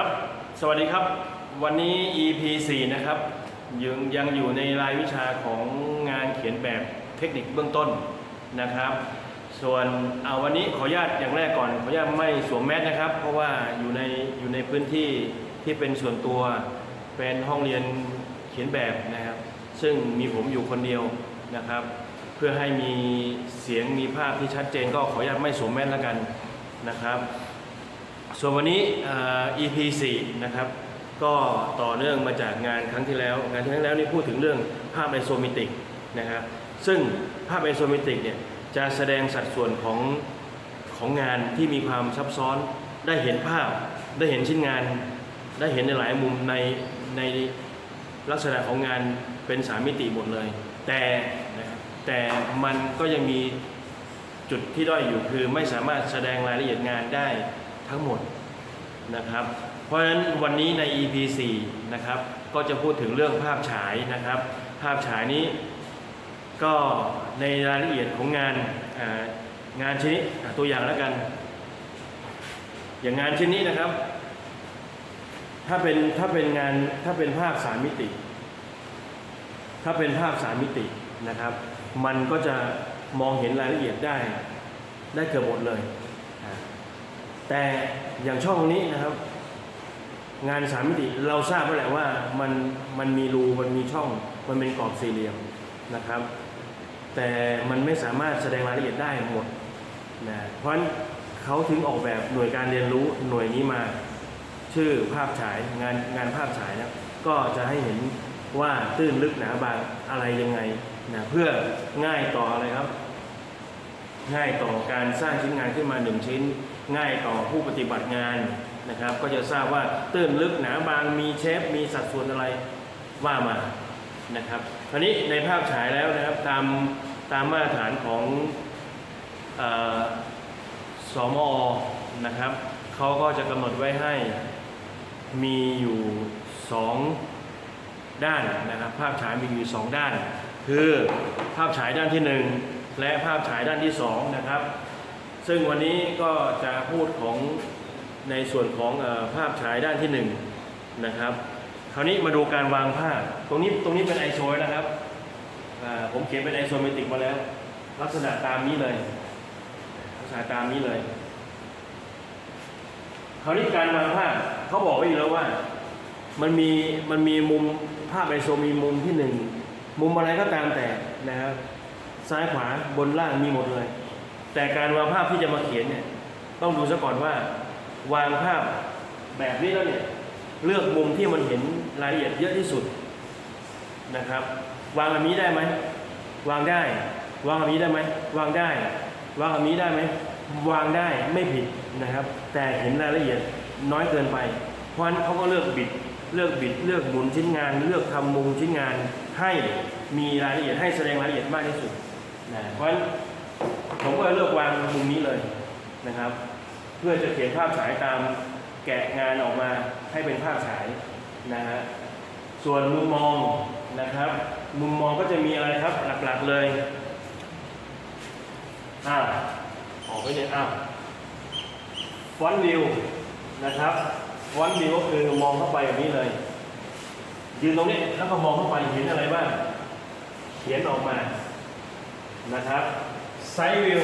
ครับ สวัสดีครับ วันนี้ EP 4นะครับยังยังอยู่ในรายวิชาของงานเขียนแบบเทคนิคเบื้องต้นนะครับ ส่วนเอาวันนี้ขออนุญาตอย่างแรกก่อน ขออนุญาตไม่สวมแมสนะครับ เพราะว่าอยู่ในอยู่ในพื้นที่ที่เป็นส่วนตัวเป็นห้องเรียนเขียนแบบนะครับ ซึ่งมีผมอยู่คนเดียวนะครับ เพื่อให้มีเสียงมีภาพที่ชัดเจนก็ขออนุญาตไม่สวมแมสแล้วกันนะครับ ส่วนวันนี้ EP 4นะครับก็ต่อเนื่องมาจากงานครั้งที่แล้ว งานครั้งที่แล้วนี่พูดถึงเรื่องภาพไอโซเมตริกนะครับซึ่งภาพไอโซเมตริกเนี่ยจะแสดงสัดส่วนของของงานที่มีความซับซ้อนได้เห็นภาพได้เห็นชิ้นงาน ได้เห็นในหลายมุมในในลักษณะของงานเป็นสามมิติหมดเลย แต่แต่มันก็ยังมีจุดที่ด้อยอยู่คือไม่สามารถแสดงรายละเอียดงานได้ทั้งหมด นะครับ เพราะฉะนั้นวันนี้ใน EP 4นะครับก็จะพูดถึงเรื่องภาพฉายนะครับ ภาพฉายนี้ ก็ในรายละเอียดของงานงานชิ้นนี้ตัวอย่างแล้วกัน อย่างงานชิ้นนี้นะครับ ถ้าเป็นถ้าเป็นงานถ้าเป็นภาพสามมิติ ถ้าเป็นภาพสามมิตินะครับ มันก็จะมองเห็นรายละเอียดได้ได้เกือบหมดเลย แต่อย่างช่องนี้นะครับ งานสามมิติเราทราบแล้วแหละว่ามันมันมีรูมันมีช่อง มันเป็นกรอบสี่เหลี่ยมนะครับ แต่มันไม่สามารถแสดงรายละเอียดได้หมดนะเพราะเขาถึงออกแบบหน่วยการเรียนรู้หน่วยนี้มา ชื่อภาพฉายงานงานภาพฉายนะก็จะให้เห็นว่าตื้นลึกหนาบางอะไรยังไงนะเพื่อง่ายต่ออะไรครับ ง่ายต่อการสร้างชิ้นงานขึ้นมาหนึ่งชิ้น ง่ายต่อผู้ปฏิบัติงานนะครับ ก็จะทราบว่าตื้นลึกหนาบางมีเชฟ มีสัดส่วนอะไรว่ามานะครับคราวนี้ในภาพฉายแล้วนะครับตามตามมาตรฐานของเออสมอนะครับเขาก็จะกำหนดไว้ให้มีอยู่สองด้านนะครับ ภาพฉายมีอยู่สองด้าน คือภาพฉายด้านที่หนึ่งและภาพฉายด้านที่สองนะครับ ซึ่งวันนี้ก็จะพูดของในส่วนของอภาพฉายด้านที่หนึ่งนะครับ คราวนี้มาดูการวางภาพ ตรงนี้ตรงนี้เป็นไอโซนะครับ ผมเขียนเป็นไอโซเมตริกมาแล้ว ลักษณะตามนี้เลย ลักษณะตามนี้เลย คราวนี้การวางภาพเขาบอกไว้อยู่แล้วว่ามันมีมันมีมุมภาพไอโซมีมุมที่หนึ่งมุมอะไรก็ตามแต่นะครับซ้ายขวาบนล่างมีหมดเลย แต่การวางภาพที่จะมาเขียนเนี่ยต้องดูซะก่อนว่า วางภาพแบบนี้แล้วเนี่ยเลือกมุมที่มันเห็นรายละเอียดเยอะที่สุดนะครับ วางแบบนี้ได้ไหมวางได้ วางแบบนี้ได้ไหมวางได้ วางแบบนี้ได้ไหมวางได้ไม่ผิดนะครับ แต่เห็นรายละเอียดน้อยเกินไป เพราะฉะนั้นเขาก็เลือกบิดเลือกบิดเลือกหมุนชิ้นงาน เลือกทำมุมชิ้นงานให้มีรายละเอียดให้แสดงรายละเอียดมากที่สุดนะเพราะฉะนั้น ผมก็เลือกวางมุมนี้เลยนะครับ เพื่อจะเขียนภาพฉายตามแกะงานออกมาให้เป็นภาพฉายนะฮะส่วนมุมมองนะครับ มุมมองก็จะมีอะไรครับหลักๆเลยอ้าวออกไปเนี่ยอ้าวฟอนต์วิวนะครับฟอนต์วิวก็คือมองเข้าไปแบบนี้เลยยืนตรงนี้แล้วก็มองเข้าไปเห็นอะไรบ้างเขียนออกมานะครับ ไซด์วิว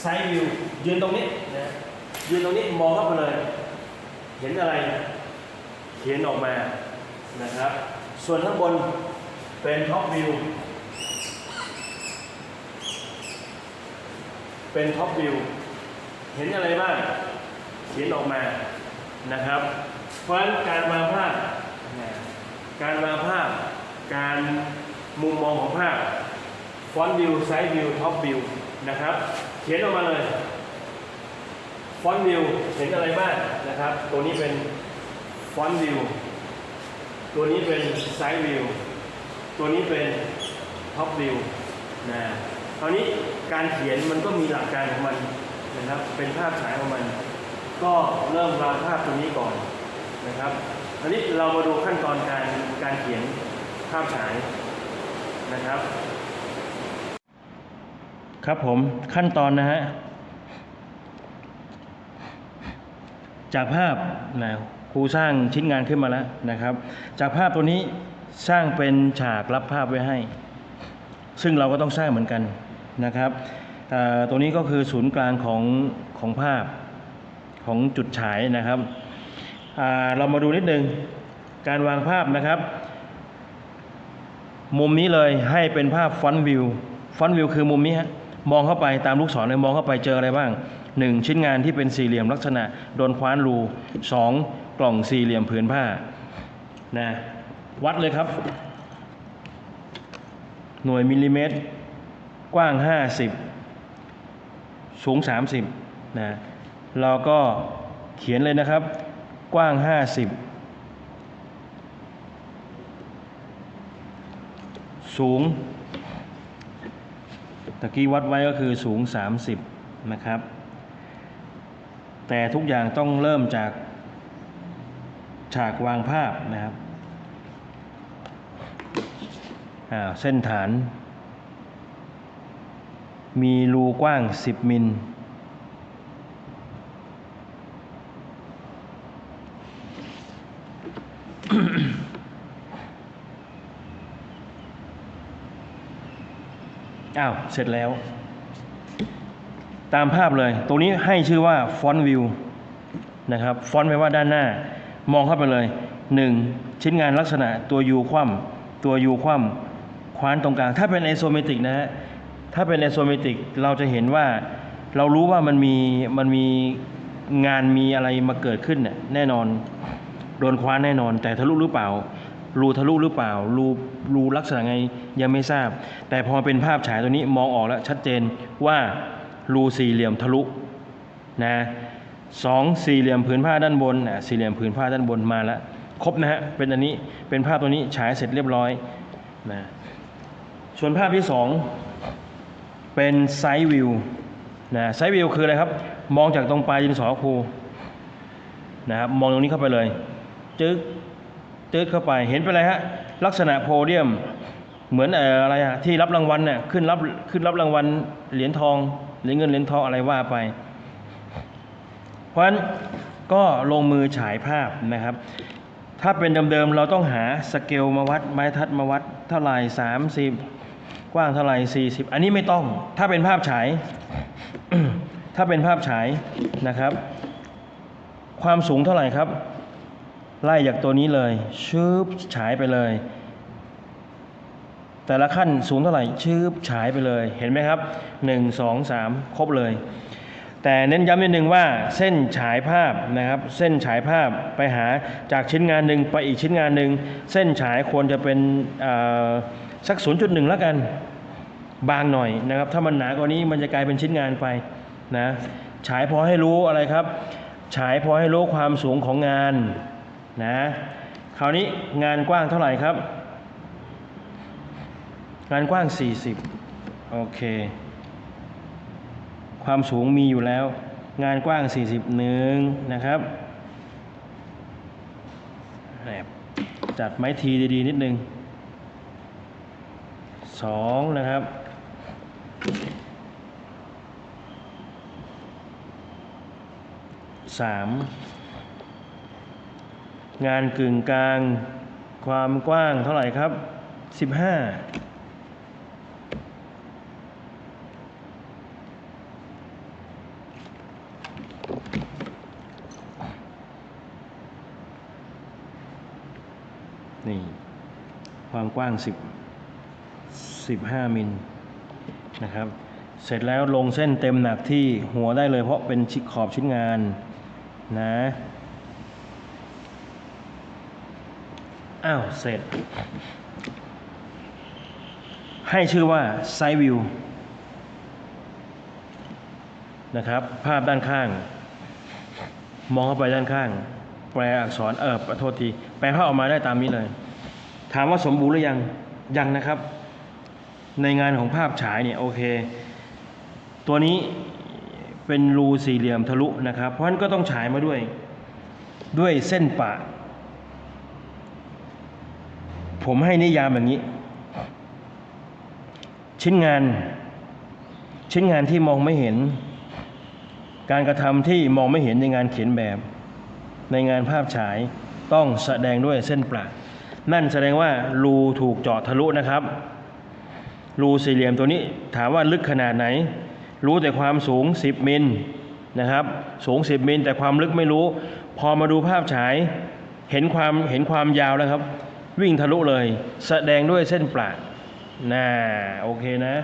ไซด์วิวยืนตรงนี้นะยืนตรงนี้มองเข้าไปเลย เห็นอะไร เขียนออกมานะครับ ส่วนข้างบนเป็นท็อปวิวเป็นท็อปวิวเห็นอะไรบ้างเขียนออกมานะครับ เพราะฉะนั้นการวางภาพการวางภาพ การมุมมองของภาพฟอนต์วิวไซด์วิวท็อปวิวนะครับ เขียนออกมาเลยฟอนต์วิวเห็นอะไรบ้างนะครับ ตัวนี้เป็นฟอนต์วิวตัวนี้เป็นไซด์วิวตัวนี้เป็นท็อปวิวนะคราวนี้การเขียนมันก็มีหลักการของมันนะครับ เป็นภาพฉายของมัน ก็เริ่มวางภาพตัวนี้ก่อนนะครับคราวนี้เรามาดูขั้นตอนการการเขียน ภาพฉายนะครับ ครับผมขั้นตอนนะฮะ จากภาพนะครูสร้างชิ้นงานขึ้นมาแล้วนะครับ จากภาพตัวนี้สร้างเป็นฉากรับภาพไว้ให้ ซึ่งเราก็ต้องสร้างเหมือนกันนะครับตัวนี้ก็คือศูนย์กลางของของภาพของจุดฉายนะครับ เรามาดูนิดนึงการวางภาพนะครับ มุมนี้เลยให้เป็นภาพฟอนต์วิวฟอนต์วิวคือมุมนี้ฮะมองเข้าไปตามลูกศรเลยมองเข้าไปเจออะไรบ้าง 1. ชิ้นงานที่เป็นสี่เหลี่ยมลักษณะโดนคว้านรู 2. กล่องสี่เหลี่ยมผืนผ้านะวัดเลยครับ หน่วยมิลลิเมตร กว้าง 50 สูง 30นะเราก็เขียนเลยนะครับ กว้าง 50 สูง ตะกี้วัดไว้ก็คือสูง 30 นะครับ แต่ทุกอย่างต้องเริ่มจากฉากวางภาพนะครับอ่าเส้นฐาน มีรูกว้าง 10 มิล อ้าว เสร็จแล้ว ตามภาพเลย ตรงนี้ให้ชื่อว่าฟอนต์วิวนะครับ ฟอนต์แปลว่าด้านหน้า มองเข้าไปเลย 1. ชิ้นงานลักษณะตัวยูคว่ำตัวยูคว่ำคว้านตรงกลาง ถ้าเป็นไอโซเมตริกนะฮะ ถ้าเป็นไอโซเมตริกเราจะเห็นว่าเรารู้ว่ามันมีมันมีงานมีอะไรมาเกิดขึ้นเนี่ยแน่นอน โดนคว้านแน่นอน แต่ทะลุหรือเปล่า รูทะลุหรือเปล่า รูรูลักษณะไงยังไม่ทราบ แต่พอเป็นภาพฉายตัวนี้มองออกแล้วชัดเจนว่ารูสี่เหลี่ยมทะลุนะสองสี่เหลี่ยมผืนผ้าด้านบนอะสี่เหลี่ยมผืนผ้าด้านบนมาแล้วครบนะฮะเป็นอันนี้เป็นภาพตัวนี้ฉายเสร็จเรียบร้อยนะส่วนภาพที่สองเป็นไซด์วิวนะไซด์วิวคืออะไรครับ มองจากตรงปลายดินสอครูนะครับมองตรงนี้เข้าไปเลยจึ๊ก จึ๊กเข้าไปเห็นเป็นอะไรฮะลักษณะโพเดียมเหมือนเอ่ออะไรอะที่รับรางวัลเนี่ยขึ้นรับขึ้นรับรางวัลเหรียญทองเหรียญเงินเหรียญทองอะไรว่าไป เพราะฉะนั้นก็ลงมือฉายภาพนะครับ ถ้าเป็นเดิมๆเราต้องหาสเกลมาวัดไม้ทัดมาวัดเท่าไหร่สามสิบกว้างเท่าไหร่สี่สิบอันนี้ไม่ต้อง ถ้าเป็นภาพฉาย ถ้าเป็นภาพฉายนะครับ ความสูงเท่าไหร่ครับ ไล่จากตัวนี้เลยชืบฉายไปเลย แต่ละขั้นสูงเท่าไหร่ชืบฉายไปเลยเห็นไหมครับ 1 2 3 ครบเลย แต่เน้นย้ำนิดนึงว่าเส้นฉายภาพนะครับ เส้นฉายภาพไปหาจากชิ้นงานหนึ่งไปอีกชิ้นงานหนึ่งเส้นฉายควรจะเป็นสัก 0.1 แล้วกัน บางหน่อยนะครับ ถ้ามันหนากว่านี้มันจะกลายเป็นชิ้นงานไปนะฉายพอให้รู้อะไรครับ ฉายพอให้รู้ความสูงของงาน นะคราวนี้งานกว้างเท่าไหร่ครับ งานกว้าง 40 โอเค ความสูงมีอยู่แล้ว งานกว้าง40หนึ่งนะครับจัดไม้ทีดีๆ นิดนึงสองนะครับสาม งานกึ่งกลาง ความกว้างเท่าไหร่ครับสิบห้านี่ความกว้าง 10 15 มิลนะครับ เสร็จแล้วลงเส้นเต็มหนักที่หัวได้เลยเพราะเป็นชิขอบชิ้นงานนะ อ้าว เสร็จ ให้ชื่อว่า Side View นะครับ ภาพด้านข้าง มองเข้าไปด้านข้าง แปลอักษรเออโทษที แปลภาพออกมาได้ตามนี้เลย ถามว่าสมบูรณ์หรือยัง ยังนะครับ ในงานของภาพฉายเนี่ยโอเค ตัวนี้เป็นรูสี่เหลี่ยมทะลุนะครับ เพราะฉะนั้นก็ต้องฉายมาด้วย ด้วยเส้นปะ ผมให้นิยามอย่างนี้ ชิ้นงาน ชิ้นงานที่มองไม่เห็น การกระทำที่มองไม่เห็นในงานเขียนแบบ ในงานภาพฉายต้องแสดงด้วยเส้นประนั่นแสดงว่ารูถูกเจาะทะลุนะครับ รูสี่เหลี่ยมตัวนี้ถามว่าลึกขนาดไหน รู้แต่ความสูง 10มิลนะครับ สูง 10มิลแต่ความลึกไม่รู้ พอมาดูภาพฉายเห็นความเห็นความยาวแล้วครับ วิ่งทะลุเลย แสดงด้วยเส้นประน่าโอเคนะ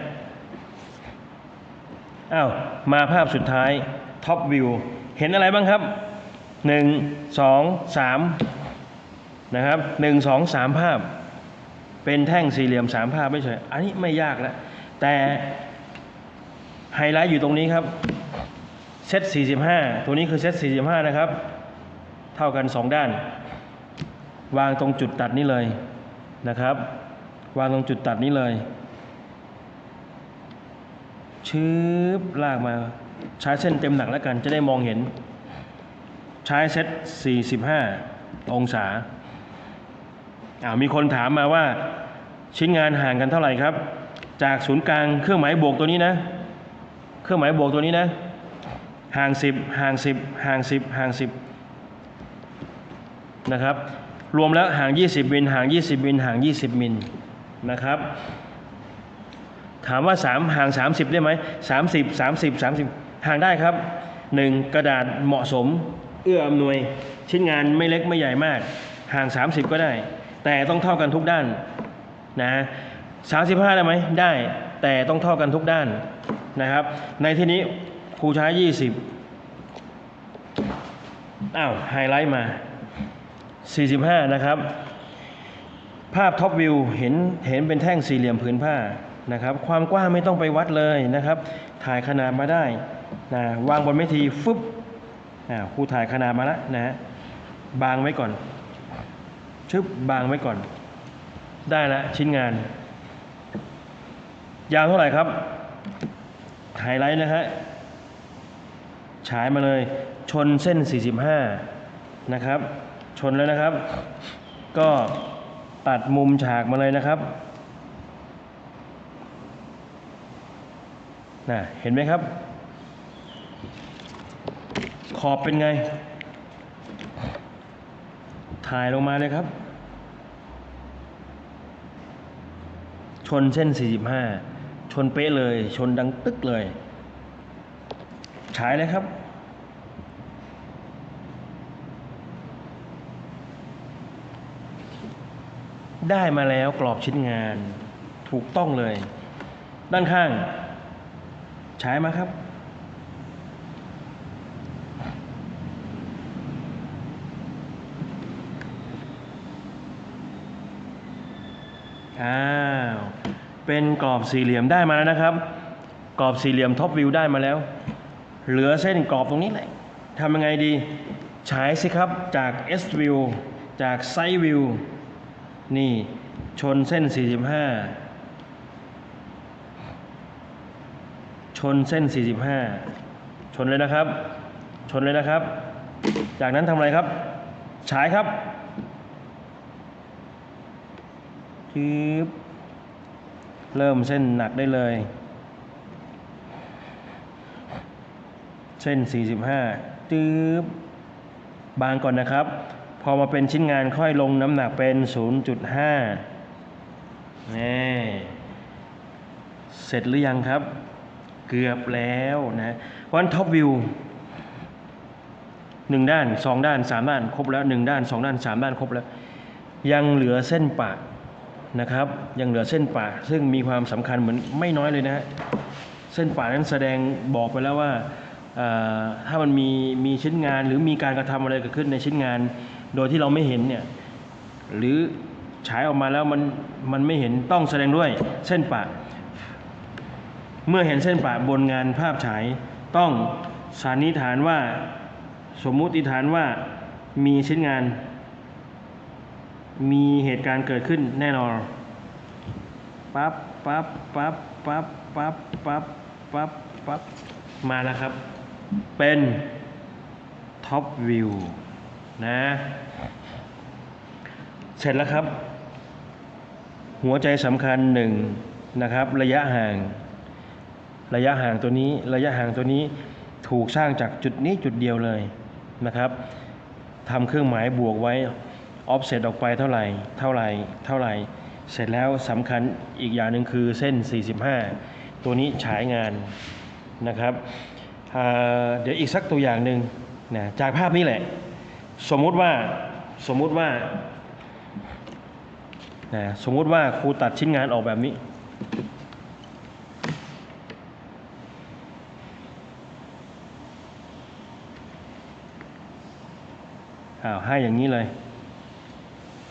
อ้าวมาภาพสุดท้ายท็อปวิวเห็นอะไรบ้างครับ 1 2 3 นะครับ 1 2 3 ภาพ เป็นแท่งสี่เหลี่ยม 3 ภาพไม่ใช่อันนี้ไม่ยากแล้ว แต่ไฮไลท์อยู่ตรงนี้ครับเซต45 ตัวนี้คือเซต45 นะครับ เท่ากัน 2 ด้าน วางตรงจุดตัดนี้เลยนะครับ วางตรงจุดตัดนี้เลยชืบลากมาใช้เส้นเต็มหนักแล้วกันจะได้มองเห็น ใช้เซต45 องศาอ่ามีคนถามมาว่า ชิ้นงานห่างกันเท่าไหร่ครับ จากศูนย์กลางเครื่องหมายบวกตัวนี้นะ เครื่องหมายบวกตัวนี้นะ ห่าง 10 ห่าง 10 ห่าง 10 ห่าง 10 นะครับ รวมแล้วห่าง 20มิลห่าง 20มิลห่าง 20มิลนะครับ ถามว่า 3 ห่าง 30 ได้ไหม30 30 30 ห่างได้ครับ 1. กระดาษเหมาะสม เอื้ออำนวย ชิ้นงานไม่เล็กไม่ใหญ่มาก ห่าง 30 ก็ได้ แต่ต้องเท่ากันทุกด้านนะ35 ได้ไหมได้ แต่ต้องเท่ากันทุกด้านนะครับ ในที่นี้ครูใช้ 20อ้าวไฮไลท์มา 45 นะครับ ภาพท็อปวิวเห็นเห็นเป็นแท่งสี่เหลี่ยมผืนผ้านะครับ ความกว้างไม่ต้องไปวัดเลยนะครับ ถ่ายขนาดมาได้นะวางบนเวทีฟึบครูถ่ายขนาดมาแล้วนะฮะบางไว้ก่อน ชึบบางไว้ก่อน ได้ล้วชิ้นงาน ยาวเท่าไหร่ครับ ไฮไลท์นะฮะฉายมาเลยชนเส้น 45 นะครับ ชนแล้วนะครับ ก็ตัดมุมฉากมาเลยนะครับน่ะเห็นไหมครับ ขอบเป็นไง ถ่ายลงมาเลยครับ ชนเส้น 45 ชนเป๊ะเลย ชนดังตึกเลย ฉายเลยครับ ได้มาแล้วกรอบชิ้นงานถูกต้องเลย ด้านข้างฉายมาครับ อ้าว เป็นกรอบสี่เหลี่ยมได้มาแล้วนะครับ กรอบสี่เหลี่ยมท็อปวิวได้มาแล้ว เหลือเส้นกรอบตรงนี้แหละทำยังไงดีฉายสิครับจาก S view จาก Side view นี่ชนเส้น 45 ชนเส้น 45 ชนเลยนะครับ ชนเลยนะครับ จากนั้นทำอะไรครับ ฉายครับชืบเริ่มเส้นหนักได้เลย เส้น 45ตืบบางก่อนนะครับ พอมาเป็นชิ้นงานค่อยลงน้ำหนักเป็น 0.5นี่เสร็จหรือยังครับ เกือบแล้วนะวันท็อปวิวหนึ่งด้านสองด้านสามด้านครบแล้วหนึ่งด้านสองด้านสามด้านครบแล้ว ยังเหลือเส้นปากนะครับ ยังเหลือเส้นปากซึ่งมีความสำคัญเหมือนไม่น้อยเลยนะฮะเส้นปานั้นแสดงบอกไปแล้วว่าถ้ามันมีมีชิ้นงานหรือมีการกระทำอะไรเกิดขึ้นในชิ้นงาน โดยที่เราไม่เห็นเนี่ยหรือฉายออกมาแล้วมันมันไม่เห็นต้องแสดงด้วยเส้นปากเมื่อเห็นเส้นปะบนงานภาพฉายต้องสันนิษฐานว่าสมมุติฐานว่ามีชิ้นงาน มีเหตุการณ์เกิดขึ้นแน่นอนปั๊บปั๊บปั๊บปั๊บปั๊บปั๊บปั๊บปั๊บมาแล้วครับ เป็นท็อปวิว นะ เสร็จแล้วครับ หัวใจสำคัญหนึ่งนะครับ ระยะห่าง ระยะห่างตัวนี้ ระยะห่างตัวนี้ถูกสร้างจากจุดนี้จุดเดียวเลยนะครับทำเครื่องหมายบวกไว้ offset ออกไปเท่าไหร่ เท่าไหร่ เท่าไหร่ เสร็จแล้วสำคัญอีกอย่างหนึ่งคือเส้น 45 ตัวนี้ฉายงานนะครับเดี๋ยวอีกสักตัวอย่างหนึ่งนะจากภาพนี้แหละ สมมุติว่าสมมุติว่านะสมมุติว่าครูตัดชิ้นงานออกแบบนี้อ้าวให้อย่างนี้เลย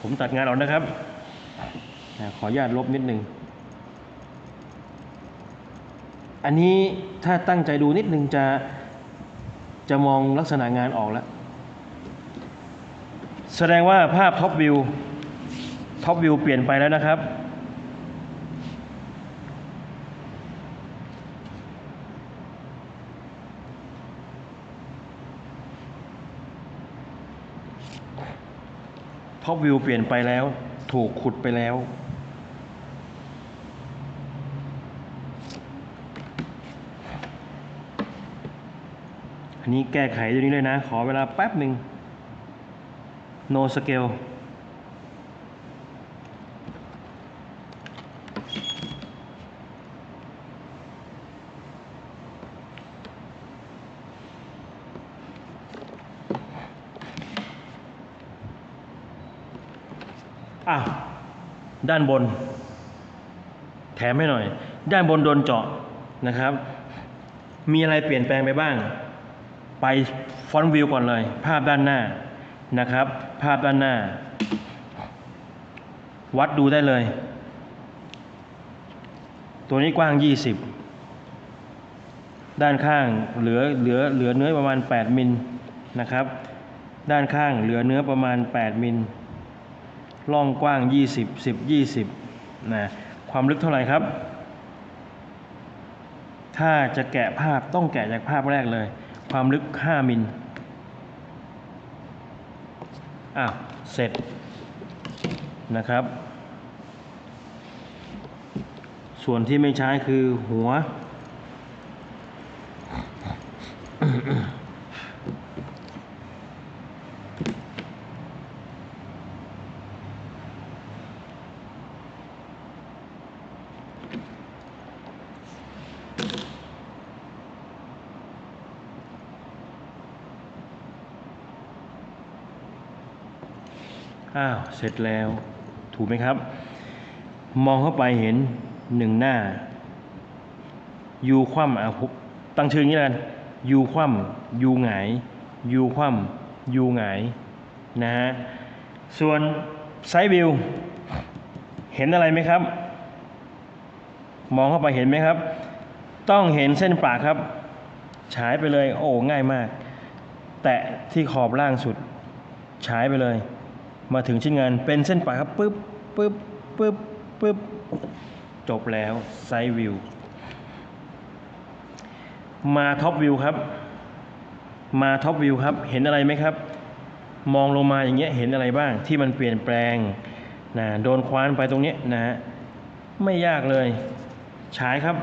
ผมตัดงานออกนะครับอ่าขออนุญาตลบนิดนึงอันนี้ถ้าตั้งใจดูนิดนึงจะจะมองลักษณะงานออกแล้ว แสดงว่าภาพท็อปวิวท็อปวิวเปลี่ยนไปแล้วนะครับ ท็อปวิวเปลี่ยนไปแล้ว ถูกขุดไปแล้ว อันนี้แก้ไขตัวนี้เลยนะ ขอเวลาแป๊บหนึ่ง no scale อะ ด้านบน แถมให้หน่อย ด้านบนโดนเจาะนะครับ มีอะไรเปลี่ยนแปลงไปบ้าง ไปฟอนต์วิวก่อนเลย ภาพด้านหน้า นะครับ ภาพด้านหน้า วัดดูได้เลย ตัวนี้กว้าง 20 ด้านข้างเหลือเหลือเหลือเนื้อประมาณ 8 มิลนะครับ ด้านข้างเหลือเนื้อประมาณ 8 มิลร่องกว้าง 20 10 20นะความลึกเท่าไหร่ครับ ถ้าจะแกะภาพต้องแกะจากภาพแรกเลย ความลึก 5 มิล อ้าวเสร็จนะครับ ส่วนที่ไม่ใช้คือหัว อ้าวเสร็จแล้ว ถูกไหมครับ มองเข้าไปเห็นหนึ่งหน้ายูคว่ำอะตั้งชื่ออย่างนี้แล้วกันยูคว่ำยูหงายยูคว่ำยูหงายนะฮะส่วนไซด์วิวเห็นอะไรไหมครับ มองเข้าไปเห็นไหมครับ ต้องเห็นเส้นปากครับ ฉายไปเลย โอ้ง่ายมาก แตะที่ขอบล่างสุด ฉายไปเลย มาถึงชิ้นงานเป็นเส้นปาครับปึ๊บปึ๊บปึ๊บปึ๊บจบแล้วไซด์วิวมาท็อปวิวครับ มาท็อปวิวครับ เห็นอะไรไหมครับ มองลงมาอย่างเงี้ยเห็นอะไรบ้างที่มันเปลี่ยนแปลงนะโดนคว้านไปตรงเนี้ยนะฮะไม่ยากเลยฉายครับ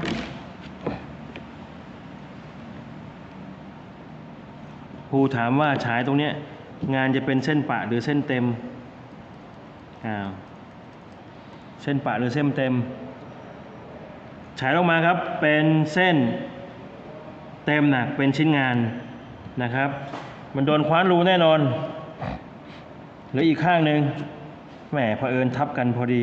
ครูถามว่าฉายตรงเนี้ยงานจะเป็นเส้นปะหรือเส้นเต็ม อ้าวเส้นปะหรือเส้นเต็ม ฉายลงมาครับเป็นเส้นเต็มหนักเป็นชิ้นงานนะครับ มันโดนคว้านรูแน่นอนหรืออีกข้างหนึ่งแหมเผอิญทับกันพอดี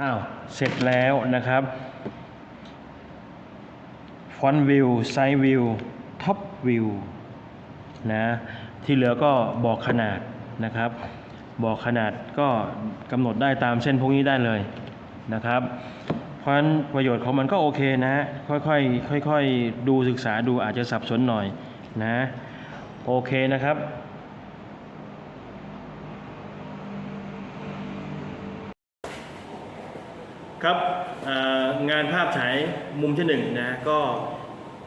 อ้าวเสร็จแล้วนะครับฟอนต์วิวไซด์วิวท็อปวิวนะ ที่เหลือก็บอกขนาดนะครับ บอกขนาดก็กำหนดได้ตามเส้นพวกนี้ได้เลยนะครับ เพราะฉะนั้นประโยชน์ของมันก็โอเคนะ ค่อยๆค่อยๆดูศึกษาดูอาจจะสับสนหน่อยนะโอเคนะครับครับงานภาพฉายมุมที่หนึ่งนะก็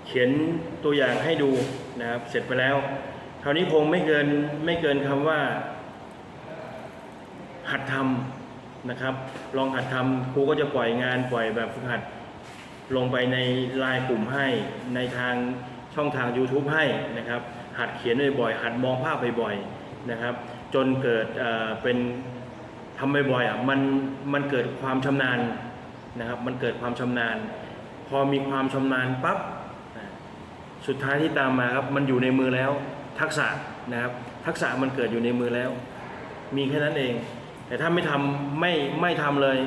เขียนตัวอย่างให้ดูนะครับเสร็จไปแล้ว ราวนี้คงไม่เกินไม่เกินคำว่า หัดทำนะครับ ลองหัดทำครูก็จะปล่อยงานปล่อยแบบฝึกหัด ลงไปในไลน์กลุ่มให้ในทางช่องทาง YouTube ให้นะครับ หัดเขียนบ่อยๆหัดมองภาพบ่อยๆนะครับ จนเกิดเเป็นทำบ่อยๆอะมันมันเกิดความชำนาญนะครับมันเกิดความชำนาญ พอมีความชำนาญปั๊บสุดท้ายที่ตามมาครับ มันอยู่ในมือแล้ว ทักษะนะครับทักษะมันเกิดอยู่ในมือแล้ว มีแค่นั้นเอง แต่ถ้าไม่ทำไม่ไม่ทำเลย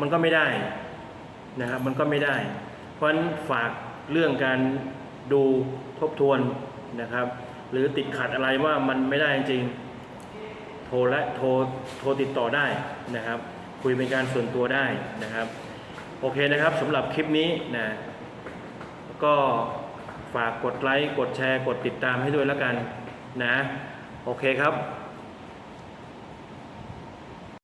มันก็ไม่ได้นะครับมันก็ไม่ได้ เพราะฉะนั้นฝากเรื่องการดูทบทวนนะครับ หรือติดขัดอะไรว่ามันไม่ได้จริงโทรและโทรโทรติดต่อได้นะครับ คุยเป็นการส่วนตัวได้นะครับ โอเคนะครับสำหรับคลิปนี้นะก็ ฝากกดไลค์กดแชร์ กดติดตามให้ด้วยแล้วกันนะ โอเคครับ